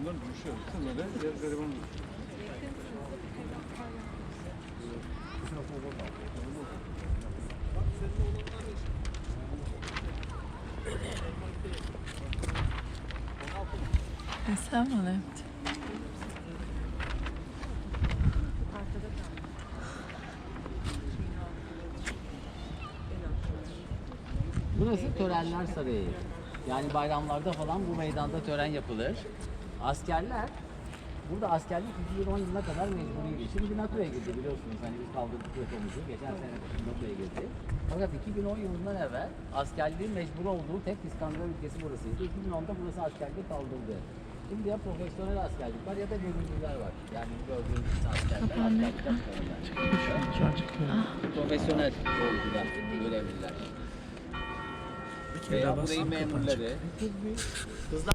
Bunlar buluşuyor. Kızla da diğer gariban buluşuyor. Esselamu Burası törenler sarayı. Yani bayramlarda falan bu meydanda tören yapılır. Askerler Burada askerlik 2010 yılına kadar mecburiydi. Şimdi NATO'ya girdi biliyorsunuz. Hani biz kaldırdık vetomuzu. Geçen sene NATO'ya girdi. Fakat 2010 yılından evvel askerliğin mecbur olduğu tek İskandinav ülkesi burasıydı. 2010'da burası askerlik kaldırdı. Şimdi ya profesyonel askerlik var ya da gönüllüler var. Yani gördüğünüz askerler askerlikten çıkarırlar. Profesyonel görevliler. Burayı memurları. Kızlar